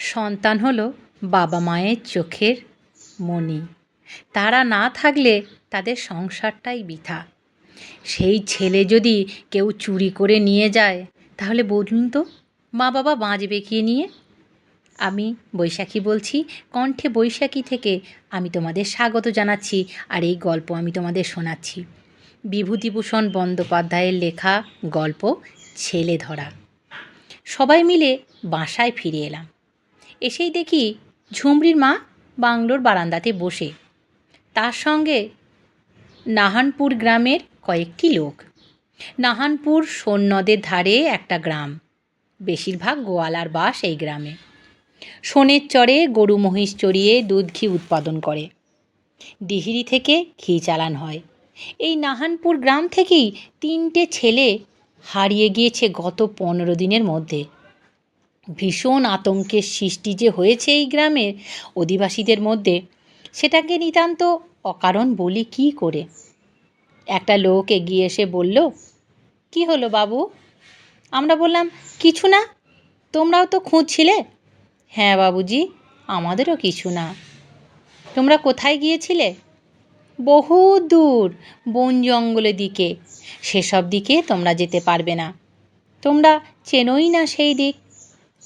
সন্তান হলো বাবা মায়ের চোখের মণি। তারা না থাকলে তাদের সংসারটাই বৃথা। সেই ছেলে যদি কেউ চুরি করে নিয়ে যায়, তাহলে বলুন তো, মা বাবা বাঁচবে কি নিয়ে? আমি বৈশাখী বলছি, কণ্ঠে বৈশাখী থেকে আমি তোমাদের স্বাগত জানাচ্ছি আর এই গল্প আমি তোমাদের শোনাচ্ছি। বিভূতিভূষণ বন্দ্যোপাধ্যায়ের লেখা গল্প ছেলে ধরা। সবাই মিলে বাসায় ফিরে এলাম। এসেই দেখি ঝুমরির মা বাংলোর বারান্দাতে বসে। তার সঙ্গে নাহানপুর গ্রামের কয়েকটি লোক। নাহানপুর সোন নদের ধারে একটা গ্রাম। বেশিরভাগ গোয়ালার বাস এই গ্রামে। সোনের চরে গরু মহিষ চড়িয়ে দুধ ঘি উৎপাদন করে। ডিহিরি থেকে ঘি চালান হয়। এই নাহানপুর গ্রাম থেকেই তিনটে ছেলে হারিয়ে গিয়েছে গত পনেরো দিনের মধ্যে। ভীষণ আতঙ্কের সৃষ্টি যে হয়েছে এই গ্রামের অধিবাসীদের মধ্যে, সেটাকে নিতান্ত অকারণ বলি কী করে? একটা লোক এগিয়ে এসে বলল, কি হলো বাবু? আমরা বললাম, কিছু না, তোমরাও তো খুঁজছিলে? হ্যাঁ বাবুজি, আমাদেরও কিছু না। তোমরা কোথায় গিয়েছিলে? বহু দূর, বন জঙ্গলের দিকে। সেসব দিকে তোমরা যেতে পারবে না। তোমরা চেনোই না সেই দিক।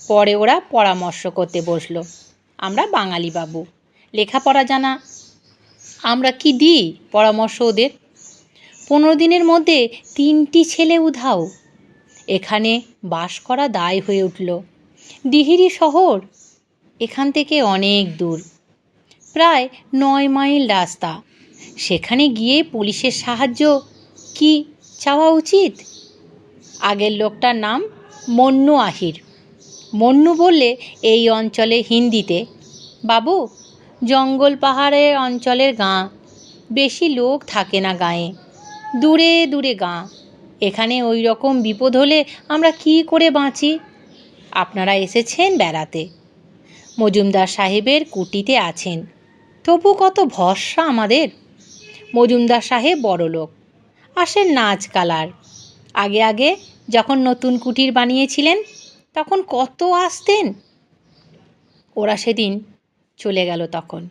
পরে ওরা পরামর্শ করতে বসল। আমরা বাঙালি বাবু। লেখাপড়া জানা। আমরা কি দিই পরামর্শ ওদের? পনেরো দিনের মধ্যে তিনটি ছেলে উধাও। এখানে বাস করা দায় হয়ে উঠল। ডিহিরি শহর এখান থেকে অনেক দূর। প্রায় নয় মাইল রাস্তা। সেখানে গিয়ে পুলিশের সাহায্য কি চাওয়া উচিত? আগের লোকটার নাম মন্নু আহির। মন্নু বললে, এই অঞ্চলে হিন্দিতে। বাবু, জঙ্গল পাহাড়ের অঞ্চলের গাঁ। বেশি লোক থাকে না গাঁয়ে। দূরে দূরে গাঁ। এখানে ওই রকম বিপদ হলে আমরা কি করে বাঁচি? আপনারা এসেছেন বেড়াতে। মজুমদার সাহেবের কুটিতে আছেন। তবু কত ভরসা আমাদের। মজুমদার সাহেব বড় লোক। আসেন নাচ কালার। আগে আগে যখন নতুন কুটির বানিয়েছিলেন তখন কত আসতেন? ওরা সেদিন চলে গেল তখন।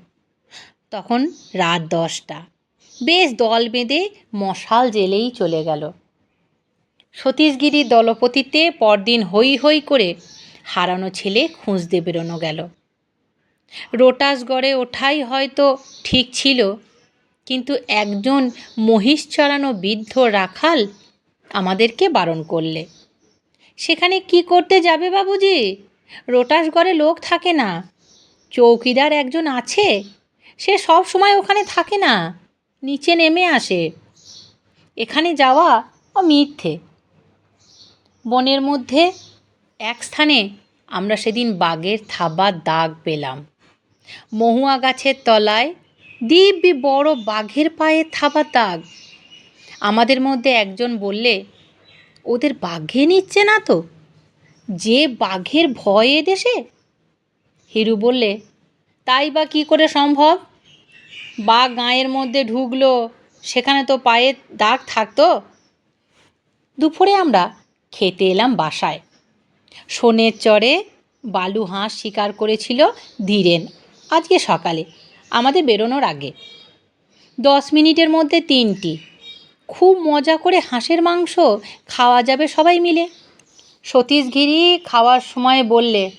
তখন রাত দশটা। বেশ দল বেঁধে মশাল জেলেই চলে গেল। সতীশগিরির দলপতিতে পরদিন হই হই করে হারানো ছেলে খুঁজতে বেরোনো গেল। রোটাসগড়ে ওঠাই হয়তো ঠিক ছিল, কিন্তু একজন মহিষ চড়ানো বৃদ্ধ রাখাল আমাদেরকে বারণ করলে। সেখানে কি করতে যাবে বাবুজি? রোটাসগড়ে লোক থাকে না। চৌকিদার একজন আছে, সে সব সময় ওখানে থাকে না, নিচে নেমে আসে। এখানে যাওয়া ও মিথ্যে বনের মধ্যে এক স্থানে আমরা সেদিন বাঘের থাবার দাগ পেলাম। মহুয়া গাছের তলায় দিব্যি বড় বাঘের পায়ে থাবার দাগ। আমাদের মধ্যে একজন বললে ওদের বাঘে নিচ্ছে না তো? যে বাঘের ভয়ে দেশে? হিরু বললে, তাই বা কী করে সম্ভব? বাঘ গাঁয়ের মধ্যে ঢুকলো, সেখানে তো পায়ে দাগ থাকতো? দুপুরে আমরা খেতে এলাম বাসায়। সোনের চরে বালু হাঁস শিকার করেছিল ধীরেন আজকে সকালে, আমাদের বেরোনোর আগে। দশ মিনিটের মধ্যে তিনটি। খুব মজা করে হাঁসের মাংস খাওয়া যাবে সবাই মিলে। সতীশ সতীশগিরি খাওয়ার সময় বললে,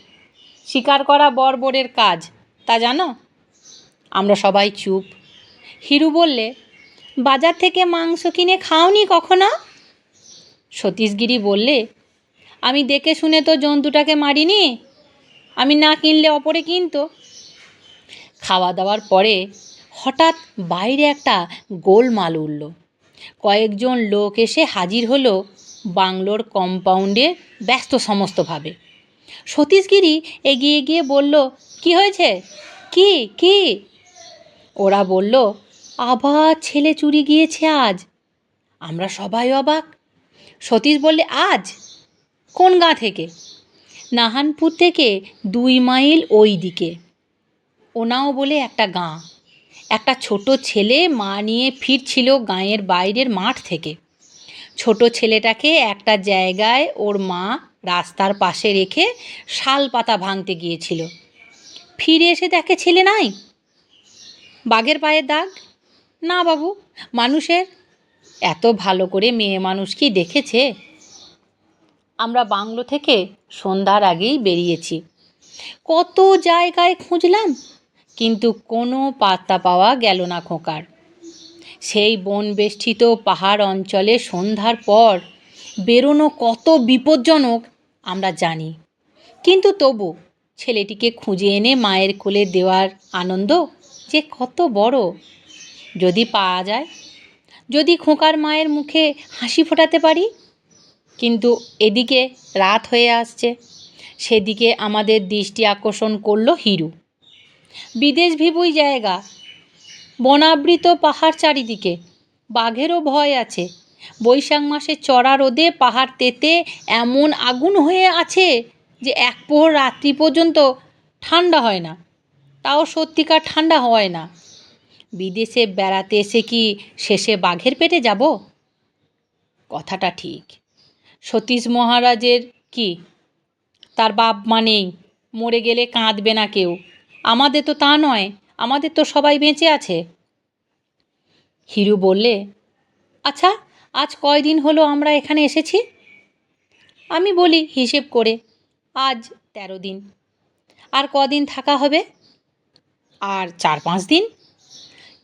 শিকার করা বর্বরের কাজ, তা জানো? আমরা সবাই চুপ। হিরু বললে, বাজার থেকে মাংস কিনে খাওনি কখনো? সতীশগিরি বললে, আমি দেখে শুনে তো জন্তুটাকে মারিনি, আমি না কিনলে অপরে কিনতো। খাওয়া দাওয়ার পরে হঠাৎ বাইরে একটা গোলমাল উঠল। কয়েকজন লোক এসে হাজির হলো বাংলোর কম্পাউন্ডে ব্যস্ত সমস্তভাবে। সতীশগিরি এগিয়ে গিয়ে বলল, কি হয়েছে? কি? কি? ওরা বলল, আবার ছেলে চুরি গিয়েছে আজ। আমরা সবাই অবাক। সতীশ বললে, আজ? কোন গাঁ থেকে? নাহানপুর থেকে দুই মাইল ওই দিকে। ওনাও বলে, একটা গাঁ। একটা ছোট ছেলে মা নিয়ে ফিরছিল গাঁয়ের বাইরের মাঠ থেকে। ছোট ছেলেটাকে একটা জায়গায় ওর মা রাস্তার পাশে রেখে শাল পাতা ভাঙতে গিয়েছিল। ফিরে এসে দেখে ছেলে নাই। বাঘের পায়ের দাগ? না বাবু, মানুষের এত ভালো করে মেয়ে মানুষ কি দেখেছে? আমরা বাংলো থেকে সন্ধ্যার আগেই বেরিয়েছি। কত জায়গায় খুঁজলাম? কিন্তু কোনো পাত্তা পাওয়া গেল না খোকার। সেই বন বেষ্টিত পাহাড় অঞ্চলে সন্ধ্যার পর বেরোনো কত বিপজ্জনক আমরা জানি। কিন্তু তবু ছেলেটিকে খুঁজে এনে মায়ের কোলে দেওয়ার আনন্দ যে কত বড়। যদি পাওয়া যায়, যদি খোকার মায়ের মুখে হাসি ফোটাতে পারি। কিন্তু এদিকে রাত হয়ে আসছে, সেদিকে আমাদের দৃষ্টি আকর্ষণ করল হিরু। বিদেশ ভিবুই জায়গা। বনাবৃত পাহাড় চারিদিকে। বাঘেরও ভয় আছে। বৈশাখ মাসে চড়া রোদে পাহাড় তেতে এমন আগুন হয়ে আছে যে এক পোহর রাত্রি পর্যন্ত ঠান্ডা হয় না। তাও সত্যিকার ঠান্ডা হয় না। বিদেশে বেড়াতে এসে কি শেষে বাঘের পেটে যাব? কথাটা ঠিক। সতীশ মহারাজের কি? তার বাপ মানেই মরে গেলে কাঁদবে না কেউ। আমাদের তো তা নয়, আমাদের তো সবাই বেঁচে আছে। হিরু বললে আচ্ছা আজ কয়দিন হলো আমরা এখানে এসেছি? আমি বলি, হিসেব করে, আজ তেরো দিন। আর কদিন থাকা হবে? আর চার পাঁচ দিন?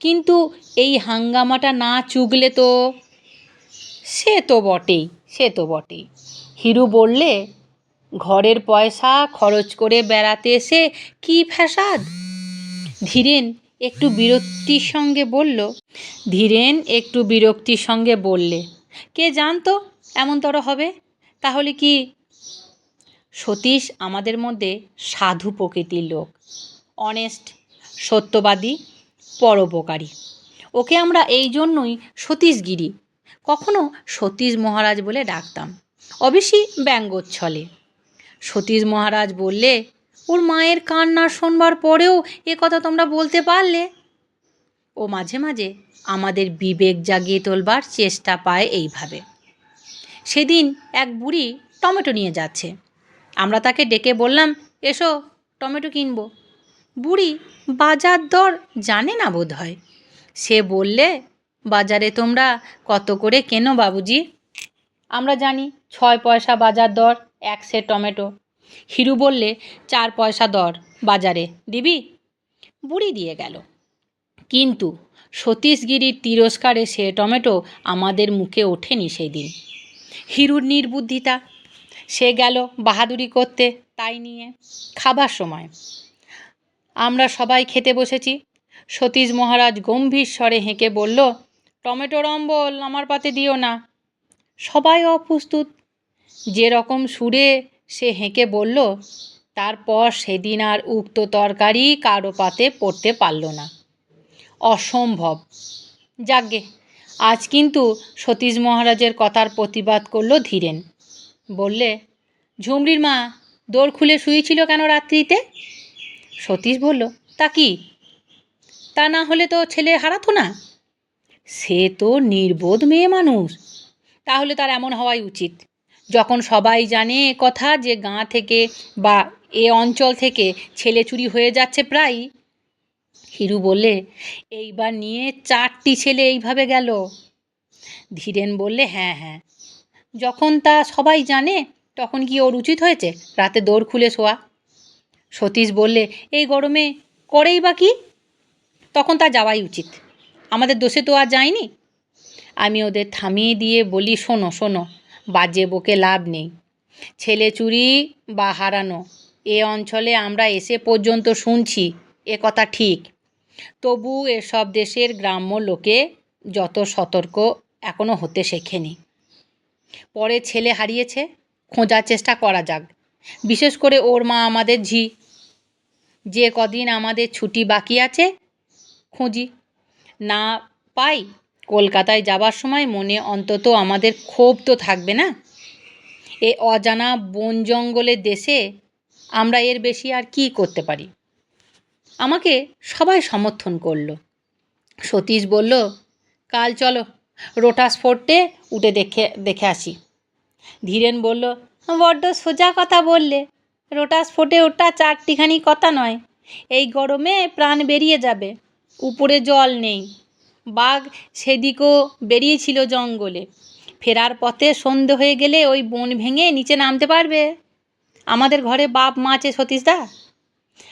কিন্তু এই হাঙ্গামাটা না চুগলে তো, সে তো বটেই, সে তো বটেই। হিরু বললে ঘরের পয়সা খরচ করে বেড়াতে এসে কি ফ্যাসাদ? ধীরেন একটু বিরক্তির সঙ্গে বলল, ধীরেন একটু বিরক্তির সঙ্গে বললে, কে জানতো এমনতর হবে? তাহলে কি সতীশ আমাদের মধ্যে সাধু প্রকৃতির লোক অনেস্ট সত্যবাদী, পরোপকারী। ওকে আমরা এই জন্যই সতীশগিরি, কখনো সতীশ মহারাজ বলে ডাকতাম। অবশ্যই ব্যঙ্গোচ্ছলে। সতীশ মহারাজ বললে, ওর মায়ের কান্না শোনবার পরেও এ কথা তোমরা বলতে পারলে? ও মাঝে মাঝে আমাদের বিবেক জাগিয়ে তোলবার চেষ্টা পায় এইভাবে। সেদিন এক বুড়ি টমেটো নিয়ে যাচ্ছে। আমরা তাকে ডেকে বললাম, এসো, টমেটো কিনবো। বুড়ি, বাজার দর জানে না বোধ হয় সে বললে, বাজারে তোমরা কত করে কেনো বাবুজি? আমরা জানি, ছয় পয়সা বাজার দর। এক সের টমেটো। হিরু বললে, চার পয়সা দর বাজারে। দিবি? বুড়ি দিয়ে গেল। কিন্তু সতীশগিরির তিরস্কারে সে টমেটো আমাদের মুখে ওঠেনি সেই দিন হিরুর নির্বুদ্ধিতা, সে গেল বাহাদুরি করতে তাই নিয়ে খাবার সময়। আমরা সবাই খেতে বসেছি। সতীশ মহারাজ গম্ভীর স্বরে হেঁকে বলল, টমেটোর অম্বল আমার পাতে দিও না। সবাই অপ্রস্তুত। যেরকম সুরে সে হেঁকে বলল, তারপর সেদিন আর উক্ত তরকারি কারও পাতে পড়তে পারল না। অসম্ভব। যাগ্গে আজ কিন্তু সতীশ মহারাজের কথার প্রতিবাদ করল ধীরেন। বললে, ঝুমরির মা, দোর খুলে শুয়েছিল কেন রাত্রিতে? সতীশ বলল, তা কি? তা না হলে তো ছেলে হারাতো না। সে তো নির্বোধ মেয়ে মানুষ। তাহলে তার এমন হওয়াই উচিত। যখন সবাই জানে কথা যে গাঁ থেকে বা এ অঞ্চল থেকে ছেলে চুরি হয়ে যাচ্ছে প্রায়, হিরু বললে, এইবার নিয়ে চারটি ছেলে এইভাবে গেল? ধীরেন বললে হ্যাঁ হ্যাঁ। যখন তা সবাই জানে, তখন কি ওর উচিত হয়েছে রাতে দৌড় খুলে শোয়া? সতীশ বললে, এই গরমে করেই বা কি? তখন তা যাওয়াই উচিত। আমাদের দোষে তো আর যায়নি? আমি ওদের থামিয়ে দিয়ে বলি, শোনো শোনো। বাজে বকে লাভ নেই। ছেলে চুরি বা হারানো, এ অঞ্চলে আমরা এসে পর্যন্ত শুনছি, এ কথা ঠিক। তবু এসব দেশের গ্রাম্য লোকে যত সতর্ক এখনও হতে শেখেনি। পরে ছেলে হারিয়েছে, খোঁজার চেষ্টা করা যাক। বিশেষ করে ওর মা আমাদের ঝি। যে কদিন আমাদের ছুটি বাকি আছে, খুঁজি। না পাই কলকাতায় যাবার সময় মনে অন্তত আমাদের ক্ষোভ তো থাকবে না? এ অজানা বন জঙ্গলের দেশে আমরা এর বেশি আর কি করতে পারি? আমাকে সবাই সমর্থন করল। সতীশ বলল, কাল চলো, রোটাস ফোর্টে উঠে দেখে দেখে আসি। ধীরেন বলল, বড্ড সোজা কথা বললে। রোটাস ফোর্টে ওটা চারটিখানি কথা নয়। এই গরমে প্রাণ বেরিয়ে যাবে। উপরে জল নেই। বাঘ সেদিকও বেরিয়েছিল জঙ্গলে। ফেরার পথে সন্ধে হয়ে গেলে ওই বন ভেঙে নিচে নামতে পারবে। আমাদের ঘরে বাপ, মা আছে সতীশদা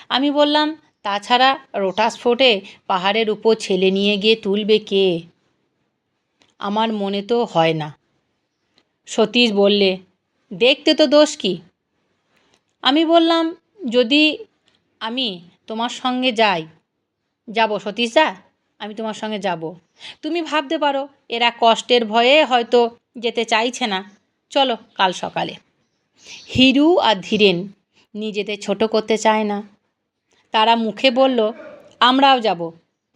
আমি বললাম, তাছাড়া রোটাস ফোটে পাহাড়ের উপর ছেলে নিয়ে গিয়ে তুলবে কে? আমার মনে তো হয় না। সতীশ বললে, দেখতে তো দোষ কি? আমি বললাম, যদি আমি তোমার সঙ্গে যাই, যাব সতীশদা আমি তোমার সঙ্গে যাব। তুমি ভাবতে পারো, এরা কষ্টের ভয়ে হয়তো যেতে চাইছে না। চলো, কাল সকালে। হিরু আর ধীরেন নিজেদের ছোট করতে চায় না। তারা মুখে বলল, আমরাও যাব।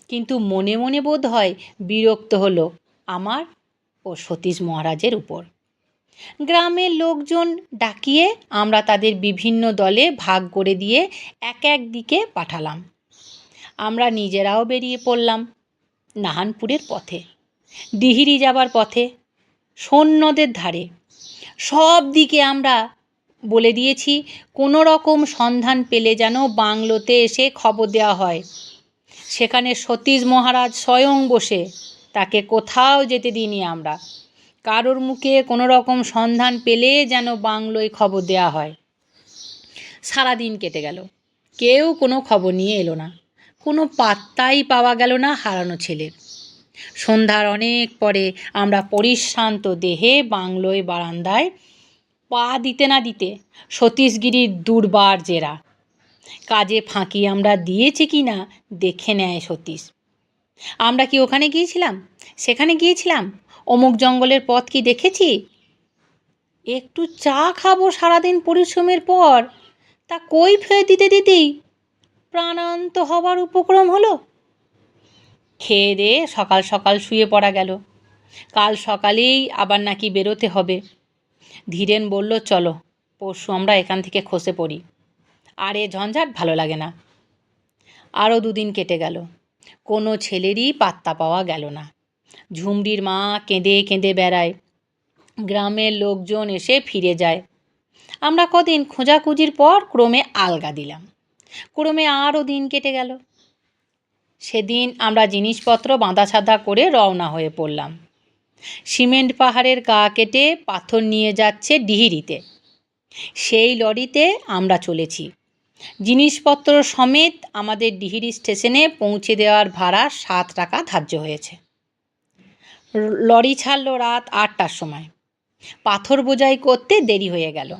কিন্তু মনে মনে বোধ হয় বিরক্ত হলো আমার ও সতীশ মহারাজের উপর। গ্রামের লোকজন ডাকিয়ে আমরা তাদের বিভিন্ন দলে ভাগ করে দিয়ে এক এক দিকে পাঠালাম। আমরা নিজেরাও বেরিয়ে পড়লাম নাহানপুরের পথে। ডিহিরি যাবার পথে, সৈন্যদের ধারে। সব দিকে আমরা বলে দিয়েছি, কোনো রকম সন্ধান পেলে যেন বাংলোতে এসে খবর দেওয়া হয়। সেখানে সতীশ মহারাজ স্বয়ং বসে, তাকে কোথাও যেতে দিইনি আমরা। কারোর মুখে কোনো রকম সন্ধান পেলে যেন বাংলোয় খবর দেওয়া হয়। সারা দিন কেটে গেল। কেউ কোনো খবর নিয়ে এলো না। কোনো পাত্তাই পাওয়া গেল না হারানো ছেলের। সন্ধ্যার অনেক পরে আমরা পরিশ্রান্ত দেহে বাংলোয় বারান্দায় পা দিতে না দিতে সতীশগিরির দুর্বার জেরা। কাজে ফাঁকি আমরা দিয়েছি কি না দেখে নেয় সতীশ। আমরা কি ওখানে গিয়েছিলাম? সেখানে গিয়েছিলাম? অমুক জঙ্গলের পথ কি দেখেছি? একটু চা খাব সারাদিন পরিশ্রমের পর। তা কই ফেলে দিতে দিতেই প্রাণান্ত হবার উপক্রম হলো? খেয়ে দিয়ে সকাল সকাল শুয়ে পড়া গেল। কাল সকালেই আবার নাকি বেরোতে হবে। ধীরেন বলল, চলো, পরশু আমরা এখান থেকে খসে পড়ি। আর এ ঝঞ্ঝাট, ভালো লাগে না। আরও দুদিন কেটে গেল। কোনো ছেলেরই পাত্তা পাওয়া গেল না। ঝুমরির মা কেঁদে কেঁদে বেড়ায়। গ্রামের লোকজন এসে ফিরে যায়। আমরা কদিন খোঁজাখুঁজির পর ক্রমে আলগা দিলাম। ক্রমে আরও দিন কেটে গেল। সেদিন আমরা জিনিসপত্র বাঁধা ছাদা করে রওনা হয়ে পড়লাম। সিমেন্ট পাহাড়ের গা কেটে পাথর নিয়ে যাচ্ছে ডিহিরিতে। সেই লরিতে আমরা চলেছি। জিনিসপত্র সমেত আমাদের ডিহিরি স্টেশনে পৌঁছে দেওয়ার ভাড়া সাত টাকা ধার্য হয়েছে। লরি ছাড়লো রাত আটটার সময়। পাথর বোঝাই করতে দেরি হয়ে গেল।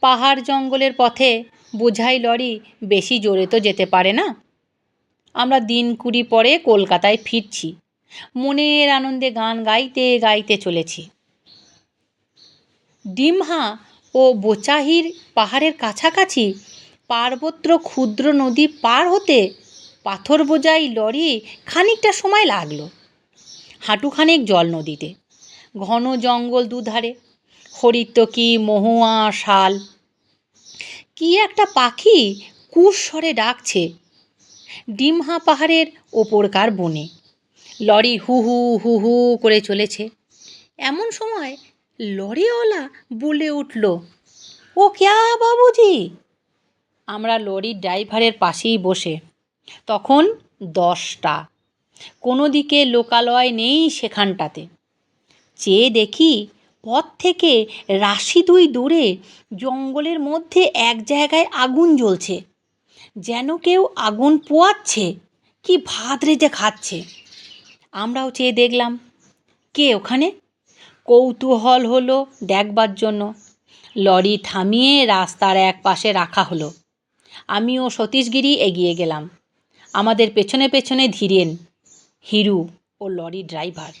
পাহাড় জঙ্গলের পথে বোঝাই লরি, বেশি জোরে তো যেতে পারে না। আমরা দিন কুড়ি পরে কলকাতায় ফিরছি। মনের আনন্দে গান গাইতে গাইতে চলেছি। ডিমহা ও বোচাহির পাহাড়ের কাছাকাছি পার্বত্র ক্ষুদ্র নদী পার হতে পাথর বোঝাই লরি খানিকটা সময় লাগল। হাঁটুখানেক জল নদীতে। ঘন জঙ্গল দুধারে। হরিতকি মহুয়া শাল। কি একটা পাখি কুস্বরে ডাকছে। ডিমহা পাহাড়ের ওপরকার বনে। লরি হু হু হু হু করে চলেছে। এমন সময় লরিওয়ালা বলে উঠল, ও ক্যা বাবুজি? আমরা লরির ড্রাইভারের পাশেই বসে। তখন দশটা। কোনো দিকে লোকালয় নেই সেখানটাতে। চেয়ে দেখি পথ থেকে রাশি দুই দূরে, জঙ্গলের মধ্যে এক জায়গায় আগুন জ্বলছে। যেন কেউ আগুন পোয়াচ্ছে। কি ভাত রেজে খাচ্ছে। আমরাও চেয়ে দেখলাম, কে ওখানে? কৌতূহল হলো দেখবার জন্য। লরি থামিয়ে রাস্তার এক পাশে রাখা হলো। আমিও সতীশগিরি এগিয়ে গেলাম। আমাদের পেছনে পেছনে ধীরেন, হিরু ও লরি ড্রাইভার।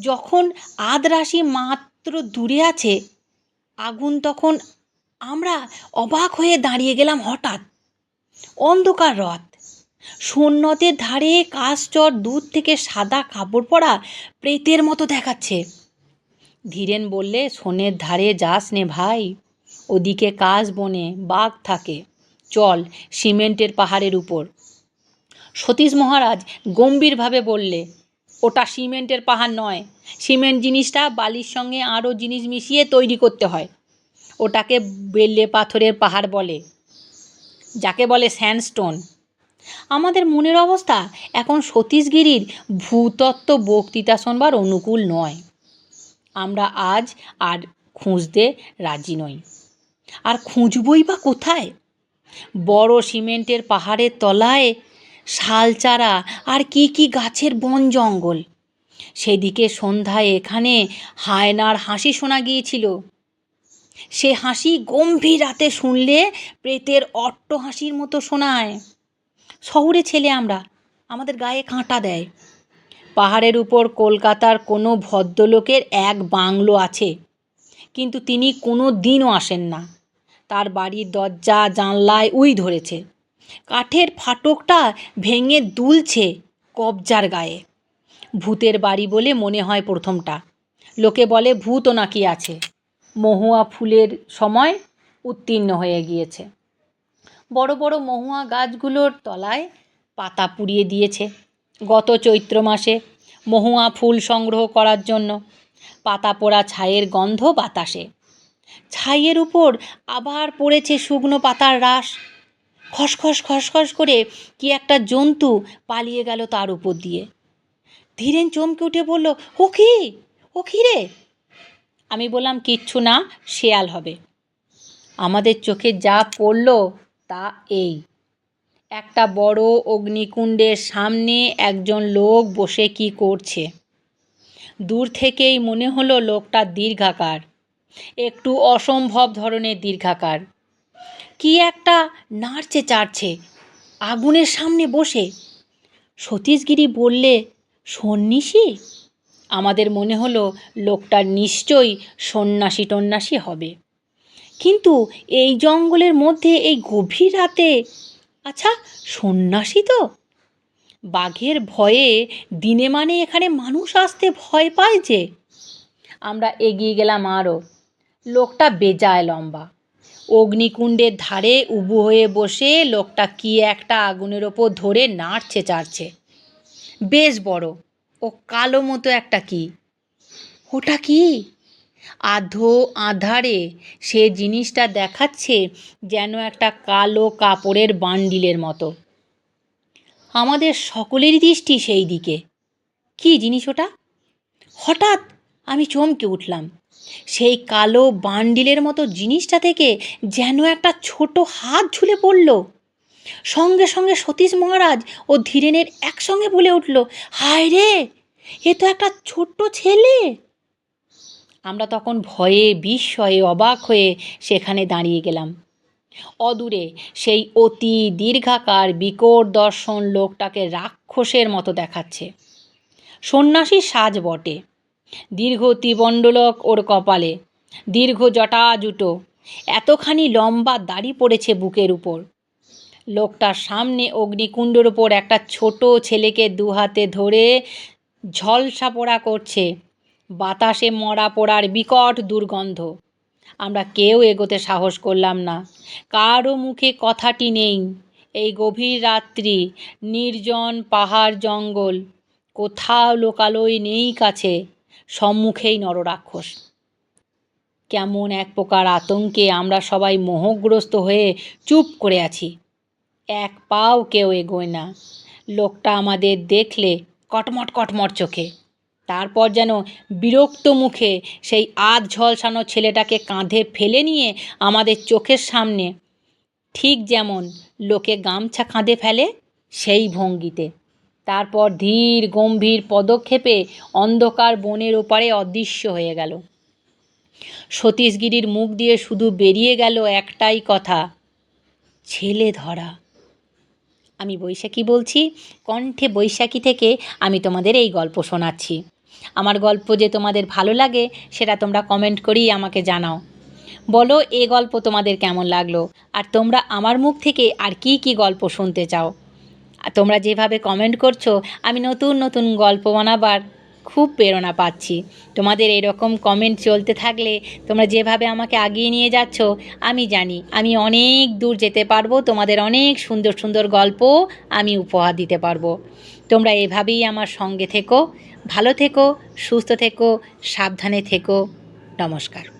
যখন আদরাশি মাত্র দূরে আছে, আগুন তখন আমরা অবাক হয়ে দাঁড়িয়ে গেলাম হঠাৎ। অন্ধকার রথ। সন্ন্যতের ধারে কাশচর দূর থেকে সাদা কাপড় পরা প্রেতের মতো দেখাচ্ছে। ধীরেন বললে, সোনের ধারে যাস নে ভাই। ওদিকে কাশ বনে বাঘ থাকে। চল সিমেন্টের পাহাড়ের উপর। সতীশ মহারাজ গম্ভীরভাবে বললে ওটা সিমেন্টের পাহাড় নয়। সিমেন্ট জিনিসটা বালির সঙ্গে আরও জিনিস মিশিয়ে তৈরি করতে হয়। ওটাকে বেলে পাথরের পাহাড় বলে, যাকে বলে স্যান্ডস্টোন। আমাদের মনের অবস্থা এখন সতীশগিরির ভূতত্ত্ব বক্তৃতা শোনবার অনুকূল নয়। আমরা আজ আর খুঁজতে রাজি নই। আর খুঁজবই বা কোথায়? বড় সিমেন্টের পাহাড়ের তলায় শালচারা আর কি কি গাছের বন জঙ্গল। সেদিকে সন্ধ্যায় এখানে হায়নার হাসি শোনা গিয়েছিল। সে হাসি গম্ভীর রাতে শুনলে প্রেতের অট্ট হাসির মতো শোনায়। শহরে ছেলে আমরা, আমাদের গায়ে কাঁটা দেয়। পাহাড়ের উপর কলকাতার কোনো ভদ্রলোকের এক বাংলো আছে, কিন্তু তিনি কোনো দিনও আসেন না। তার বাড়ির দরজা জানলায় উই ধরেছে। কাঠের ফাটকটা ভেঙে দুলছে কবজার গায়ে। ভূতের বাড়ি বলে মনে হয় প্রথমটা। লোকে বলে ভূতও নাকি আছে। মহুয়া ফুলের সময় উত্তীর্ণ হয়ে গিয়েছে। বড় বড় মহুয়া গাছগুলোর তলায় পাতা পুড়িয়ে দিয়েছে। গত চৈত্র মাসে মহুয়া ফুল সংগ্রহ করার জন্য পাতা পোড়া ছাইয়ের গন্ধ বাতাসে। ছাইয়ের উপর আবার পড়েছে শুকনো পাতার রাস। খসখস খসখস করে কি একটা জন্তু পালিয়ে গেল তার উপর দিয়ে। ধীরেন চমকে উঠে বলল, ও কি? ও কি রে? আমি বললাম, কিচ্ছু না, শেয়াল হবে। আমাদের চোখে যা পড়ল তা এই। একটা বড় অগ্নিকুণ্ডের সামনে একজন লোক বসে কি করছে। দূর থেকেই মনে হলো লোকটা দীর্ঘাকার, একটু অসম্ভব ধরনের দীর্ঘাকার। কি একটা নাড়ছে চাড়ছে, আগুনের সামনে বসে। সতীশগিরি বললে, সন্ন্যাসী? আমাদের মনে হলো লোকটা নিশ্চয়ই সন্ন্যাসী টন্যাসী হবে। কিন্তু এই জঙ্গলের মধ্যে এই গভীর রাতে আচ্ছা সন্ন্যাসী তো? বাঘের ভয়ে দিনে মানে এখানে মানুষ আসতে ভয় পায় যে। আমরা এগিয়ে গেলাম আরও। লোকটা বেজায় লম্বা। অগ্নিকুণ্ডের ধারে উবু হয়ে বসে লোকটা কি একটা আগুনের ওপর ধরে নাড়ছে, চাড়ছে। বেশ বড়। ও কালো মতো একটা কি? ওটা কি? আধো আধারে সে জিনিসটা দেখাচ্ছে যেন একটা কালো কাপড়ের বান্ডিলের মতো। আমাদের সকলেরই দৃষ্টি সেই দিকে। কি জিনিস ওটা? হঠাৎ আমি চমকে উঠলাম। সেই কালো বান্ডিলের মতো জিনিসটা থেকে যেন একটা ছোট হাত ঝুলে পড়ল। সঙ্গে সঙ্গে সতীশ মহারাজ ও ধীরেনের একসঙ্গে বলে উঠল, হায় রে, এ তো একটা ছোট্ট ছেলে! আমরা তখন ভয়ে, বিস্ময়ে অবাক হয়ে সেখানে দাঁড়িয়ে গেলাম। অদূরে সেই অতি দীর্ঘাকার বিকট দর্শন লোকটাকে রাক্ষসের মতো দেখাচ্ছে। সন্ন্যাসীর সাজ বটে। দীর্ঘ ত্রিবণ্ডলক ওর কপালে, দীর্ঘ জটা জুটো, এতখানি লম্বা দাড়ি পড়েছে বুকের উপর। লোকটার সামনে অগ্নিকুণ্ডের ওপর একটা ছোট ছেলেকে দু হাতে ধরে ঝলসা পোড়া করছে। বাতাসে মরা পোড়ার বিকট দুর্গন্ধ। আমরা কেউ এগোতে সাহস করলাম না। কারও মুখে কথাটি নেই। এই গভীর রাত্রি, নির্জন পাহাড় জঙ্গল, কোথাও লোকালয় নেই কাছে। সম্মুখেই নররাক্ষস। কেমন এক প্রকার আতঙ্কে আমরা সবাই মোহগ্রস্ত হয়ে চুপ করে আছি। এক পাও কেউ এগোয় না। লোকটা আমাদের দেখলে কটমট কটমট চোখে। তারপর যেন বিরক্ত মুখে সেই আধ ঝলসানো ছেলেটাকে কাঁধে ফেলে নিয়ে আমাদের চোখের সামনে ঠিক যেমন লোকে গামছা কাঁধে ফেলে সেই ভঙ্গিতে। তারপর ধীর, গম্ভীর পদক্ষেপে অন্ধকার বনের ওপারে অদৃশ্য হয়ে গেল। সতীশগিরির মুখ দিয়ে শুধু বেরিয়ে গেল একটাই কথা, ছেলে ধরা। আমি বৈশাখী বলছি, কণ্ঠে বৈশাখী থেকে আমি তোমাদের এই গল্প শোনাচ্ছি। আমার গল্প যে তোমাদের ভালো লাগে, সেটা তোমরা কমেন্ট করেই আমাকে জানাও। বলো, এ গল্প তোমাদের কেমন লাগল? আর তোমরা আমার মুখ থেকে আর কি কি গল্প শুনতে চাও? তোমরা যেভাবে কমেন্ট করছ, আমি নতুন নতুন গল্প বানাবার খুব প্রেরণা পাচ্ছি। তোমাদের এরকম কমেন্ট চলতে থাকলে, তোমরা যেভাবে আমাকে আগিয়ে নিয়ে যাচ্ছ, আমি জানি। আমি অনেক দূর যেতে পারব, তোমাদের অনেক সুন্দর সুন্দর গল্প আমি উপহার দিতে পারব। তোমরা এভাবেই আমার সঙ্গে থেকো, ভালো থেকো, সুস্থ থেকো, সাবধানে থেকো। নমস্কার।